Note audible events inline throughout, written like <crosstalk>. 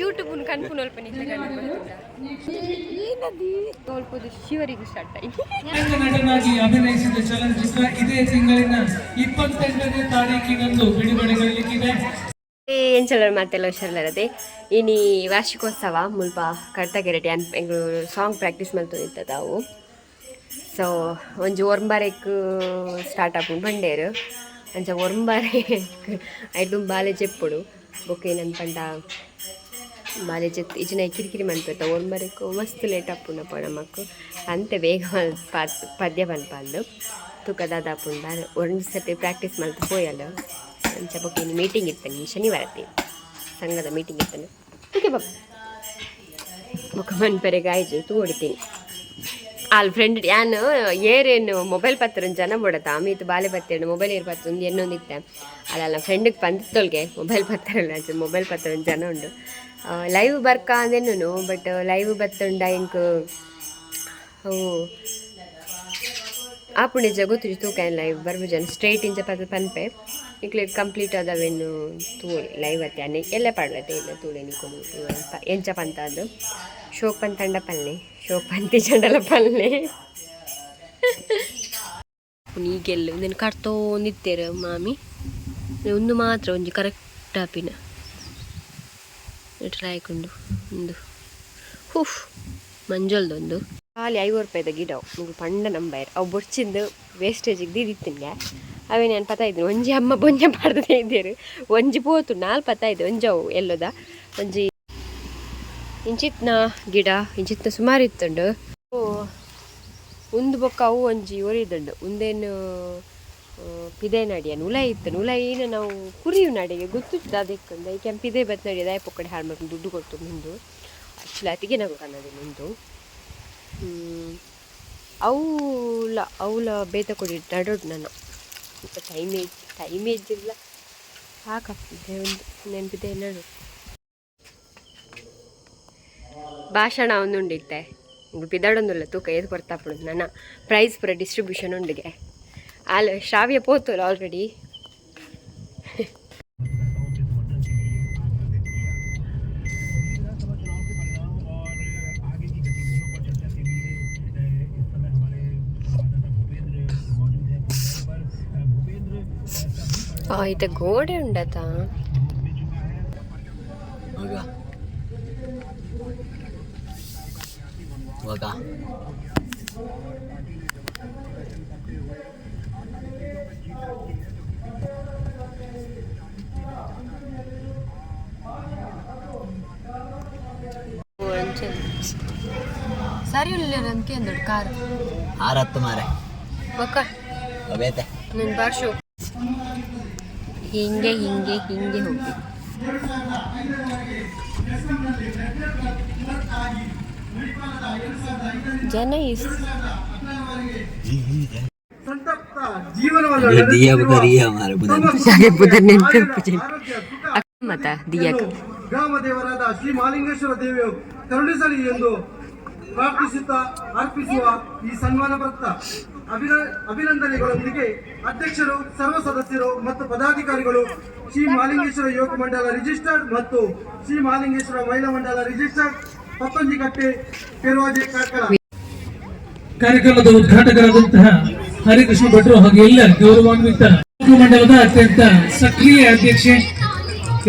YouTube ಕನ್ಪುನಲ್ಪ ನಿಂತ ಏನದಿ? ತೋಲ್ಪದು ಶಿವರಿಗೆ start ಆಯ್ತು. ನಟನಾಗಿ ಅಭಿನಯಿಸಿದ ಚಲನಚಿತ್ರ ಇದೇ ತಿಂಗಳಿನ ಇಪ್ಪತ್ತೆಂಟನೇ ತಾರೀಕಿನಂದು ಬಿಡುಗಡೆಗೊಳ್ಳಲಿಕ್ಕಿದೆ ಎಂಚಲ ಮಾತೆಲ್ಲ ಹುಷಾರಲ್ಲರದೆ? ಇನಿ ವಾರ್ಷಿಕೋತ್ಸವ ಮುಲ್ಪ ಕರ್ತಗೆರೆ ಡ್ಯಾನ್ ಬೆಂಗಳೂರು ಸಾಂಗ್ ಪ್ರಾಕ್ಟೀಸ್ ಮಾಡ್ತು ತಾವು ಸೊ ಒಂಜಿ ಒರ್ಂಬಾರೆಕ್ ಸ್ಟಾರ್ಟ್ ಆಪುಂಡು ಬಂಡೇರು. ಅಂಚ ಒರ್ಂಬಾರೆ ಐದು ಬಾಲೆ ಚೆಪ್ಪುಡು ಬೊಕ್ಕ ಏನಂತ ಪಂಡ ಬಾಲೆ ಚೆತ್ ಇಜಿನ ಕಿರಿಕಿರಿ ಮನ್ಪೆತ್ತ ಒರ್ಂಬಾರೆಕ್ ಮಸ್ತ್ ಲೇಟ್ ಆಪುಂಡಪ್ಪ ನಮಕ್ ಅಂತೆ ಬೇಗ ಮಲ್ತ್ ಪಾತ್ ಪದ್ಯ ಮನ್ಪಂದು ತುಕ ದಾದಾಪುಂಡ ಒಂದು ಸತಿ ಪ್ರಾಕ್ಟೀಸ್ ಮಲ್ತು ಪೋಯಲ್ಲ ಅಂಚ ಬೊಕ್ಕ ಇನ್ನು ಮೀಟಿಂಗ್ ಇರ್ತಾನೆ ಶನಿವಾರತಿ ಸಂಘದ ಮೀಟಿಂಗ್ ಇರ್ತಾನೆ ಓಕೆ ಬಾಬಾ ಬೊಕ್ಕ ಮನ್ಪೆರೆ ಗಾಯ್ಜಿ ತೂ ಹೊಡಿತೀನಿ ಅಲ್ಲಿ ಫ್ರೆಂಡ್ ಯಾನ್ ಏರೇನು ಮೊಬೈಲ್ ಪತ್ರ ಜನ ಬಿಡತ್ತ ಆಮೀತು ಬಾಲೆ ಬತ್ತೇನು ಮೊಬೈಲ್ ಏರ್ ಪತ್ರ ಒಂದು ಎನ್ನೊಂದು ಅಲ್ಲ ಫ್ರೆಂಡಿಗೆ ಬಂದಿತ್ತೊಳ್ಗೆ ಮೊಬೈಲ್ ಬರ್ತಾರಲ್ಲ ಅಜ್ಜ ಮೊಬೈಲ್ ಬರ್ತಾರೆ ಜನ ಉಂಡು ಲೈವ್ ಬರ್ಕ ಅಂದೇನು ಬಟ್ ಲೈವ್ ಬತ್ತುಂಡ ಇಂಕ್ ಅವು ಆಪುಣೆ ಜಗತ್ತು ತೂಕ ಲೈವ್ ಬರ್ಬು ಜನ ಸ್ಟ್ರೈಟ್ ಇಂಚ ಪದ ಪನ್ಪೆ. ಇಕ್ಲೆ ಕಂಪ್ಲೀಟ್ ಅದಾವೇನು ತೂ ಲೈವ್ ಅತ್ತೆ, ಅನ್ನ, ಎಲ್ಲ ಪಾಡ್ವತ್ತೆ ಇಲ್ಲ ತೂಳೆ ಕೊಡು ಎಂಚ ಪಂತ ಅದು. ಶೋಕ್ ಪಂತಂಡ ಪಲ್ಲೆ, ಶೋಕ್ ಪಂತಿ ಚಂಡಲ ಪಲ್ಲೆ. ಈಗೆಲ್ಲ ಕರ್ತೋ ಕಟ್ತೋಂದಿತ್ತೇರ ಮಾಮಿ. ಒಂದು ಮಾತ್ರ ಒಂಜಿ ಕರೆಕ್ಟ್ ಆಪಿನ ಟ್ರೈ ಹಾಕೊಂಡು ಒಂದು ಹುಫ್ ಮಂಜಲ್ದೊಂದು ಖಾಲಿ ಐವತ್ತು ರೂಪಾಯಿದ ಗಿಡ ನಿಮ್ಗೆ ಪಂಡ ನಂಬಾಯರ್ ಅವು ಬೊಡ್ಚಿಂದು ವೇಸ್ಟೇಜಿಗೆ ದಿದಿತ್ತಿನ್ಗೆ ಅವೇ ನಾನು ಪತ ಇದ್ದೀನಿ ಒಂಜಿ ಅಮ್ಮ ಬೊಂಜೆ ಮಾಡ್ದೇ ಇದ್ದೀರು ಒಂಜಿ ಪೋತು ನಾಲ್ ಪತ ಇದೆ ಒಂಜವು ಎಲ್ಲೋದ ಒಂಜಿ ಇಂಚಿತ್ನ ಗಿಡ ಇಂಚಿತ್ನ ಸುಮಾರು ಇತ್ತುಂಡು ಒಂದು ಬೊಕ್ಕ ಅವು ಒಂಜಿ ಒರಿದುಂಡು ಒಂದೇನು ಪಿದೆ ನಡಿಯ. ನುಲೈ ಇತ್ತು. ನುಲೈ ಏನು ನಾವು ಕುರಿಯು ನಡಿಗೆ. ಗೊತ್ತಿತ್ತು ಅದಕ್ಕೊಂದು ಈ ಕೆಂಪು ಪಿದೆ ಬತ್ ನಡಿ ಅದಾಯ ಪೊಕ್ಕಡೆ ಹಾಳು ಮಾಡ್ಕೊಂಡು ದುಡ್ಡು ಕೊಡ್ತು ಮುಂದು ಆ್ಯಕ್ಚುಲಿ ಅತಿಗೆ ನಂಗೆ ಕನ್ನಡಿ ಮುಂದು ಅವಲ ಅವಳ ಬೇತ ಕೊಡಿ. ನಡೋದು ನಾನು ಸ್ವಲ್ಪ ಟೈಮ್ ಟೈಮ್ ಇಲ್ಲ ಸಾಕಾಗ್ತಿದೆ ಒಂದು ನೆನಪಿದೆ ನಡು. ಭಾಷಣ ಒಂದು ಉಂಡಿತ್ತೆ ಪಿದಾಡೊಂದುಲ್ಲ ತೂಕ. ಏದು ಕೊಡ್ತಾಪಡು ನನ್ನ. ಪ್ರೈಸ್ ಪೂರ ಡಿಸ್ಟ್ರಿಬ್ಯೂಷನ್ ಉಂಡಿಗೆ. હાલ શ્રાવ્ય પહોંચતો ઓલરેડી అయితే గోడ ఉండత ఒక ಸರಿ ಇಲ್ಲ ನನ್ಗೆ ದೊಡ್ಡ ಕಾರ್. ಆರತ್ತು ಮಾರೆ. ಒಕ್ಕ ಅವೇತೆ ನಿನ್ ಬರ್ಷು ಹಿಂಗೆ ಹಿಂಗೆ ಹಿಂಗೆ ಹೋಗಿ ಜನ ದಿಯಾ ಬರಿಯ ಮಾರೆ ಬುಧನ್ ಪೂಜೆ. ಮತ ದಿಯಾಕ ಗ್ರಾಮ ದೇವರಾದ ಶ್ರೀ ಮಾಲಿಂಗೇಶ್ವರ ದೇವಿಯು ಕರುಣಿಸಲಿ ಎಂದು ಪ್ರಾರ್ಥಿಸುತ್ತಾ ಅರ್ಪಿಸುವ ಈ ಸನ್ಮಾನ ಪತ್ರ ಅಭಿನ, ಅಭಿನಂದನೆಗಳೊಂದಿಗೆ ಅಧ್ಯಕ್ಷರು, ಸರ್ವ ಸದಸ್ಯರು ಮತ್ತು ಪದಾಧಿಕಾರಿಗಳು ಶ್ರೀ ಮಾಲಿಂಗೇಶ್ವರ ಯುವಕ ಮಂಡಲ ರಿಜಿಸ್ಟರ್ಡ್ ಮತ್ತು ಶ್ರೀ ಮಾಲಿಂಗೇಶ್ವರ ಮಹಿಳಾ ಮಂಡಲ ರಿಜಿಸ್ಟರ್ಡ್ ಪತ್ತೊಂಜಿಕಟ್ಟೆ ಪೆರ್ವಾಜೆ ಕಾರ್ಕಳ. ಕಾರ್ಯಕ್ರಮದ ಉದ್ಘಾಟಕರಾದಂತಹ ಹರಿಕೃಷ್ಣ ಭಟ್ರು ಹಾಗೂ ಎಲ್ಲ ಗೌರವಾನ್ವಿತ ಮಂಡಲದ ಅತ್ಯಂತ ಸಕ್ರಿಯ ಅಧ್ಯಕ್ಷೆ.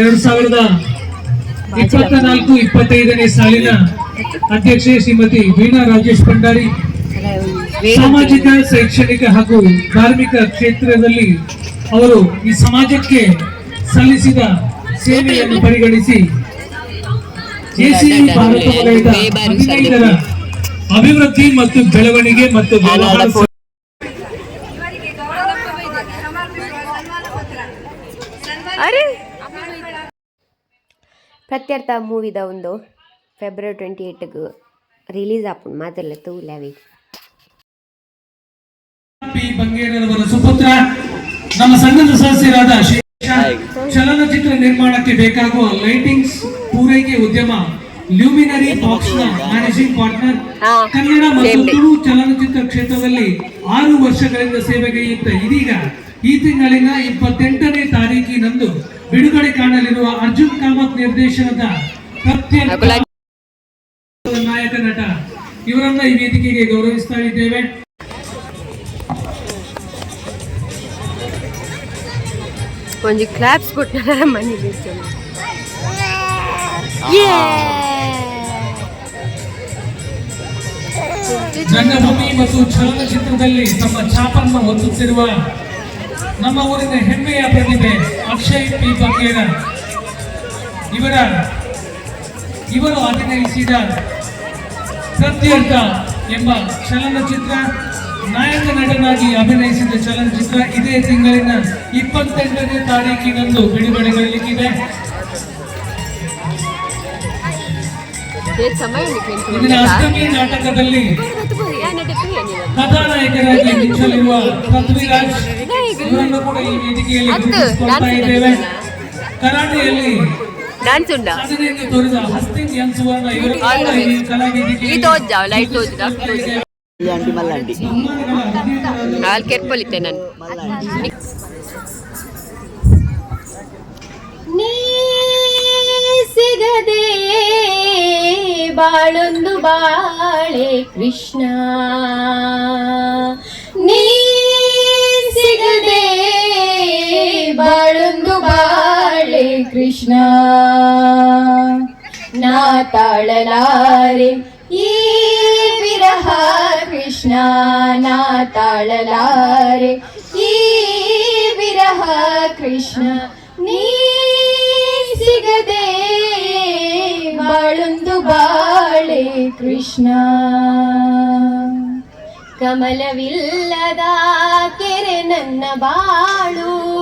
ಎರಡು ಸಾವಿರದ ಇಪ್ಪತ್ತ ನಾಲ್ಕು ಇಪ್ಪತ್ತೈದನೇ ಸಾಲಿನ ಅಧ್ಯಕ್ಷೆ ಶ್ರೀಮತಿ ವೀಣಾ ರಾಜೇಶ್ ಭಂಡಾರಿ ಸಾಮಾಜಿಕ ಶೈಕ್ಷಣಿಕ ಹಾಗೂ ಧಾರ್ಮಿಕ ಕ್ಷೇತ್ರದಲ್ಲಿ ಅವರು ಈ ಸಮಾಜಕ್ಕೆ ಸಲ್ಲಿಸಿದ ಸೇವೆಯನ್ನು ಪರಿಗಣಿಸಿ ಜೆಸಿಬಿ ಭಾರತ ವಲಯದ ಹದಿನೈದರ ಅಭಿವೃದ್ಧಿ ಮತ್ತು ಬೆಳವಣಿಗೆ ಮತ್ತು ಪ್ರತ್ಯರ್ಥ ಮೂವಿದ ಒಂದು. ಫೆಬ್ರವರಿ ಟ್ವೆಂಟಿ ಏಟ್ಗೆ ರಿಲೀಸ್ అప్పుడు మాత్రలతో లేవి ಸುಪುತ್ರ ನಮ್ಮ ಸಂಘದ ಸದಸ್ಯರಾದ ಶೇಷ ಚಲನಚಿತ್ರ ನಿರ್ಮಾಣಕ್ಕೆ ಬೇಕಾಗುವ ಲೈಟಿಂಗ್ಸ್ ಪೂರೈಕೆ ಉದ್ಯಮ ಲ್ಯೂಮಿನರಿ ಬಾಕ್ಸ್ನ ಮ್ಯಾನೇಜಿಂಗ್ ಪಾರ್ಟ್ನರ್ ಕನ್ನಡ ಮತ್ತು ತುಳು ಚಲನಚಿತ್ರ ಕ್ಷೇತ್ರದಲ್ಲಿ ಆರು ವರ್ಷಗಳಿಂದ ಸೇವೆಗೈಯುತ್ತ ಇದೀಗ ಈ ತಿಂಗಳಿನ ಇಪ್ಪತ್ತೆಂಟನೇ ತಾರೀಕಿನಂದು ಬಿಡುಗಡೆ ಕಾಣಲಿರುವ ಅರ್ಜುನ್ ಕಾಮತ್ ನಿರ್ದೇಶನದ ಇವರನ್ನ ಈ ವೇದಿಕೆಗೆ ಗೌರವಿಸ್ತಾ ಇದ್ದೇವೆ. ಒಂಜಿ ಕ್ಲಾಪ್ಸ್ ಕೊಟ್ಟರೆ ಮನಿ ರಂಗಭೂಮಿ ಮತ್ತು ಚಲನಚಿತ್ರದಲ್ಲಿ ತಮ್ಮ ಛಾಪನ್ನು ಹೊತ್ತುತ್ತಿರುವ ನಮ್ಮ ಊರಿನ ಹೆಮ್ಮೆಯ ಪ್ರತಿಭೆ ಅಕ್ಷಯ್ ಪಿ ಬಕೇರ ಇವರ ಇವರು ಅಭಿನಯಿಸಿದ ಪ್ರತ್ಯರ್ಥ ಎಂಬ ಚಲನಚಿತ್ರ ನಾಯಕ ನಟನಾಗಿ ಅಭಿನಯಿಸಿದ ಚಲನಚಿತ್ರ ಇದೇ ತಿಂಗಳಿನ ಇಪ್ಪತ್ತೆಂಟನೇ ತಾರೀಕಿನಂದು ಬಿಡುಗಡೆಗೊಳ್ಳಲಿಕ್ಕಿದೆ. ಇಂದಿನ ಅಷ್ಟಮಿ ನಾಟಕದಲ್ಲಿ ಕಥಾನಾಯಕರಾಗಿ ಮಿಂಚಲಿರುವ ಪೃಥ್ವಿರಾಜ್ ಇವರನ್ನು ಕೂಡ ಈ ವೇದಿಕೆಯಲ್ಲಿ ಹತ್ತು, ಗುರುತಿಸಿಕೊಳ್ತಾ ಇದ್ದೇವೆ. ಕರಾಟೆಯಲ್ಲಿ ಡ್ಯಾನ್ಸ್ ಉಂಡ ಸಾಧನೆಯನ್ನು ತೋರಿದ ಸುವರ್ಣ ಇವರು ಕೂಡ ಈ ತೋಜ ಲೈಟ್ ತೋಜ ಈ ಅಂಟಿ ಮಲ್ಲಂಟಿ. ಸನ್ಮಾನಗಳ ಅಧಿಕಾರಿಗಳು ಅಲ್ಲಿ ಕೆರ್ಪೊಲಿತೆ ನಾನು. ನೀ ಸಿಗದೆ ಬಾಳೊಂದು ಬಾಳೆ ಕೃಷ್ಣ. ನೀ ಕೃಷ್ಣ. ನಾ ತಾಳಲಾರೆ ಈ ವಿರಹ ಕೃಷ್ಣ. ನಾ ತಾಳಲಾರೆ ಈ ವಿರಹ ಕೃಷ್ಣ. ನೀ ಸಿಗದೆ ಬಾಳೊಂದು ಬಾಳೆ ಕೃಷ್ಣ. ಕಮಲವಿಲ್ಲದ ಕೆರೆ ನನ್ನ ಬಾಳು.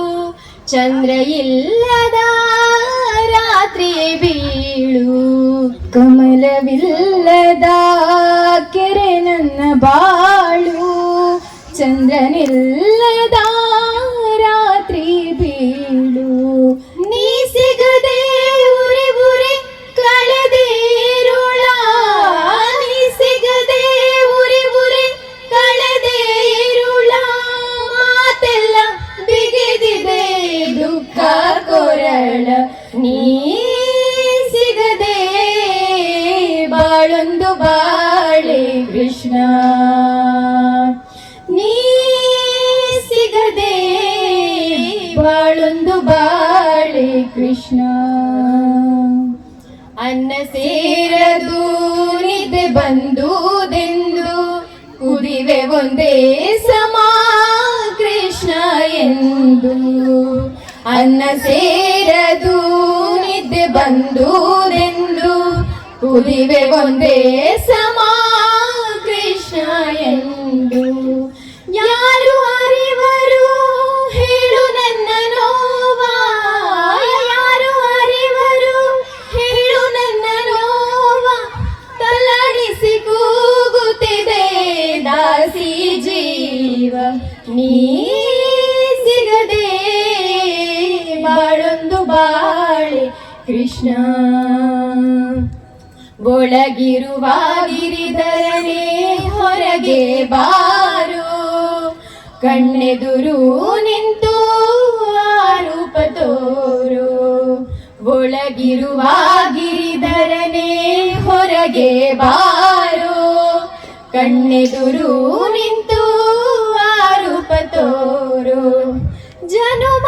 ಚಂದ್ರ ಇಲ್ಲದ ರಾತ್ರಿ ಬೀಳು ಕಮಲವಿಲ್ಲದ ಕೆರೆ ನನ್ನ ಬಾಳು ಚಂದ್ರನಿಲ್ಲದ ರಾತ್ರಿ ಬೀಳು ಬಾಳೊಂದು ಬಾಳೆ ಕೃಷ್ಣ. ಅನ್ನ ಸೇರದು ನಿದ್ದೆ ಬಂದುದೆಂದು ಕುಡಿವೆ ಒಂದೇ ಸಮ ಕೃಷ್ಣ ಎಂದು. ಅನ್ನ ಸೇರದು ನಿದ್ದೆ ಬಂದುದೆಂದು ಕುಡಿವೆ ಒಂದೇ ಸಮ ಕೃಷ್ಣ. ಒಳಗಿರುವ ಗಿರಿಧರನೇ ಹೊರಗೆ ಬಾರು. ಕಣ್ಣೆದುರು ನಿಂತು ಆರೂಪ ತೋರು. ಒಳಗಿರುವ ಗಿರಿಧರನೇ ಹೊರಗೆ ಬಾರು. ಕಣ್ಣೆದುರು ನಿಂತು ಆರೂಪ ತೋರು. ಜನುಮ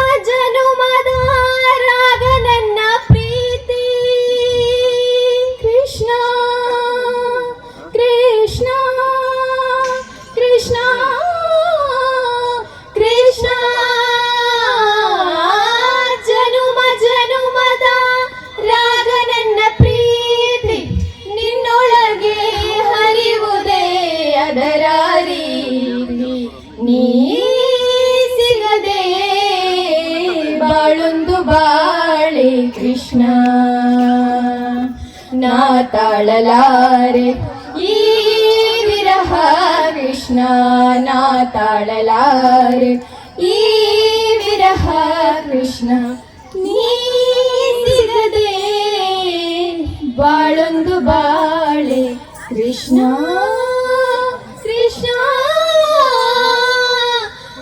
ತಾಳಲಾರೆ. ಈ ವಿರಹ ಕೃಷ್ಣ ನಾ ತಾಳಲಾರೆ. ಈ ವಿರಹ ಕೃಷ್ಣ ನೀ ಬಾಳೊಂದು ಬಾಳೆ. ಕೃಷ್ಣ ಕೃಷ್ಣ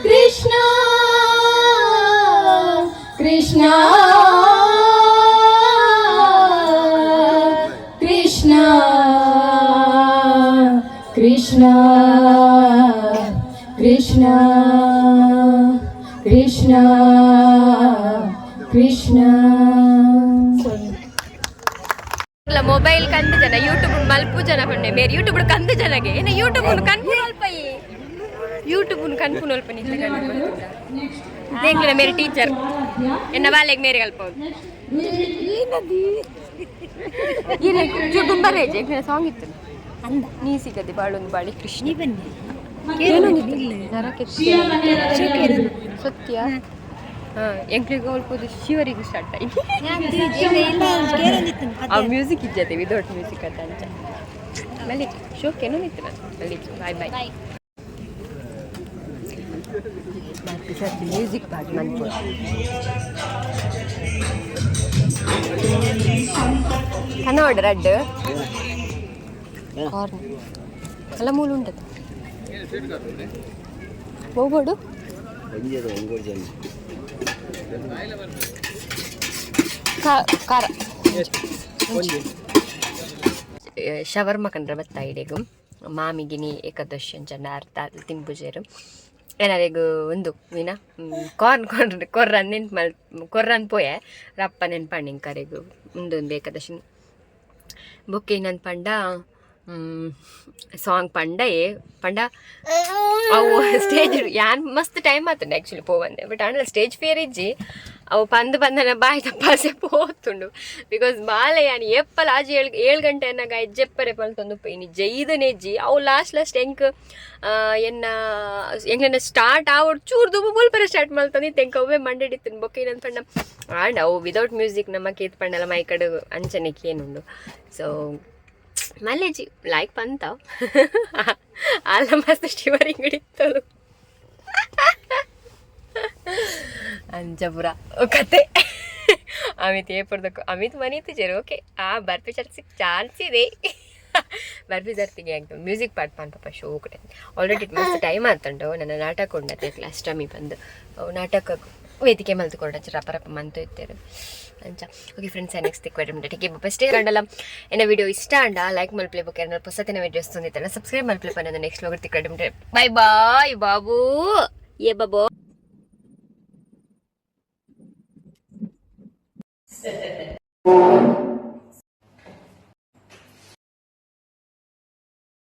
ಕೃಷ್ಣ ಕೃಷ್ಣ. ಕೃಷ್ಣ ಕೃಷ್ಣ ಕೃಷ್ಣ ಕೃಷ್ಣ ಮೊಬೈಲ್ ಕಂದು ಜನ ಯೂಟ್ಯೂಬ್ ಮಲ್ಪು ಜನ ಪಂಡೆ ಮೇರೆ ಯೂಟ್ಯೂಬ್ ಕಂದು ಜನಗೆ ಏನ ಯೂಟ್ಯೂಬ್ ಕನ್ಪು ಅಲ್ಪ ಯೂಟ್ಯೂಬ್ ಕನ್ಪು ಅಲ್ಪ ನಿಂತ ದೇಂಗ್ಲ ಮೇರೆ ಟೀಚರ್ ಎನ್ನ ಬಾಲೆಗೆ ಮೇರೆ ಅಲ್ಪ ಚುಟುಂಬ ರೇಜೆ ಸಾಂಗ್ ಇತ್ತು ಅಂದ. ನೀ ಸಿಗದೆ ಬಾಳೊಂದು ಬಾಳಿ ಕೃಷ್ಣ. ಸತ್ಯ. ಹಾ. ಎಂಕ್ಲಿಗೆ ಹೋಲ್ಬೋದು ಶಿವರಿಗೂ ಸ್ಟಾರ್ಟ್ ಆಯ್ತು. <laughs> ಆ ಮ್ಯೂಸಿಕ್ ಇಜ್ಜತೆ ವಿದೌಟ್ ಮ್ಯೂಸಿಕ್ ಅಂತ ಅಂಚ. ಮಲ್ಲಿಕ್ ಶೋಕೇನೋ ನಿಂತು ನಾನು. ಮಲ್ಲಿಕ್ ಬಾಯ್ ಬಾಯ್ ಮ್ಯೂಸಿಕ್ ಬಾಗಿ ಮನ್ಪು ಕನ್ನಡ ರಡ್ ಶವರ್ಮ ಕಂಡ್ರೆ ಬತ್ತ ಇಡೆಗು ಮಾಮಿಗಿನಿ ಏಕಾದಶಿ ಅಂಚಂಡ ಅರ್ಥ ಅದು ತಿಂಬುಜೇರು. ಏನಾರೇಗು ಒಂದು ಮೀನ ಕಾರ್ನ್ ಕಾರ್ನ್, ಕೊರ್ರನ್ ನೆನ್ಪು ಮಲ್, ಕೊರ್ರನ್ ಪೋಯೆ, ರಪ್ಪ ನೆನ್ಪಣ್ಣಿಂಗ್ ಕರೆಗು. ಉಂದೊಂದು ಏಕಾದಶಿ. ಬೊಕ್ಕೆ ನನ್ನ ಪಂಡ ಸಾಂಗ್ ಪಂಡ ಏ, ಪಂಡ? ಅವು ಸ್ಟೇಜ್ ಯಾನ್ ಮಸ್ತ್ ಟೈಮ್ ಆತುಂಡು ಆ್ಯಕ್ಚುಲಿ ಪೋವಂದೆ. ಬಟ್ ಆಂಡಲ ಸ್ಟೇಜ್ ಫಿಯರ್ ಇಜ್ಜಿ, ಅವು ಪಂದ್ ಬಂದನ ಬಾಯ್ ತಪ್ಪಾಸೆ ಪೋತುಂಡು. ಬಿಕಾಸ್ ಬಾಲೆ ಯಾನ್ ಎಪ್ಪಲ ಆಜಿ ಏಳು ಏಳು ಗಂಟೆ ಅನ್ನಗ ಎಜ್ಜೆಪ್ಪರೆ ಪಲ್ತೊಂದು ಪೈನಿ ಜೈದು ನೆಜ್ಜಿ ಅವು ಲಾಸ್ಟ್ ಲಾಸ್ಟ್ ಎಂಕ್ ಎನ್ನ ಎಂಗ್ಲನ್ನ ಸ್ಟಾರ್ಟ್ ಆವಡ್ ಚೂರ್ ದುಬ್ಬು ಬುಲ್ಪರೆ ಸ್ಟಾರ್ಟ್ ಮಾಡ್ತಂದು ತೆಂಕ ಅವೇ ಮಂಡಿಡಿತ್ತು ಬೊಕ್ಕ ಏನಂತ ಪಂಡ, ಆಂಡ್ ಅವು ವಿದೌಟ್ ಮ್ಯೂಸಿಕ್ ನಮ್ಮ ಕೇತ್ ಪಂಡಲ ಮೈ ಕಡೆ ಅಂಚನೆಗೆ ಏನುಂಡು ಸೊ ಮಲ್ಲೇಜಿ ಲೈಕ್ ಬಂತ. <laughs> ಅಲ್ಲ ಮಸ್ತ್ ಶಿವರಿಂಗ್ ಹಿಡಿತದು <laughs> ಅಂಜಪುರ, ಕತೆ. ಅಮಿತ್ ಏಪಡ್ದಕ್ಕು ಅಮಿತ್ ಮನೀತು ಜರು ಓಕೆ ಆ ಬರ್ಪಿ ಚರ್ಚಿ ಚಾನ್ಸ್ ಇದೆ. ಬರ್ಫಿ ಜರ್ತಿಗೆ ಆಗ್ತದೆ ಮ್ಯೂಸಿಕ್ ಪಾಟ್ ಪಾಪ ಶೋ ಕಡೆ ಆಲ್ರೆಡಿ ಮಸ್ತ್ ಟೈಮ್ ಆತಂಡು. ನನ್ನ ನಾಟಕ ಉಂಡತ್ತೆ ಅಷ್ಟಮಿ ಬಂದು. ಅವು ನಾಟಕ ವೇದಿಕೆ ಮಲ್ತುಕೊಂಡ ರಪ ರಪ ಮಂತು ಇತ್ತೇರು ಅಂಚ ಓಕೆ ಫ್ರೆಂಡ್ಸ್ ನೆಕ್ಸ್ಟ್ ತಿಕ್ವೇಟ್ ಟೀಕೆ ಫಸ್ಟ್ ಕಂಡಲ್ಲ ಎನ್ನ ವಿಡಿಯೋ ಇಷ್ಟ ಅಂಡ ಲೈಕ್ ಮಲ್ಪ್ಲೆ ಬುಕ್ ಏನಾರು ಹೊಸತಿನ ವಿಡಿಯೋಸ್ ತಂದಿತ್ತಲ್ಲ ಸಬ್ಸ್ಕ್ರೈಬ್ ಮಲ್ಪ್ಲೆ ಪನ್ನದು ನೆಕ್ಸ್ಟ್ ಹೋಗಿ ತಿಕ್ವೇಟ್ ಬಾಯ್ ಬಾಯ್ ಬಾಬು ಏ ಬಾಬು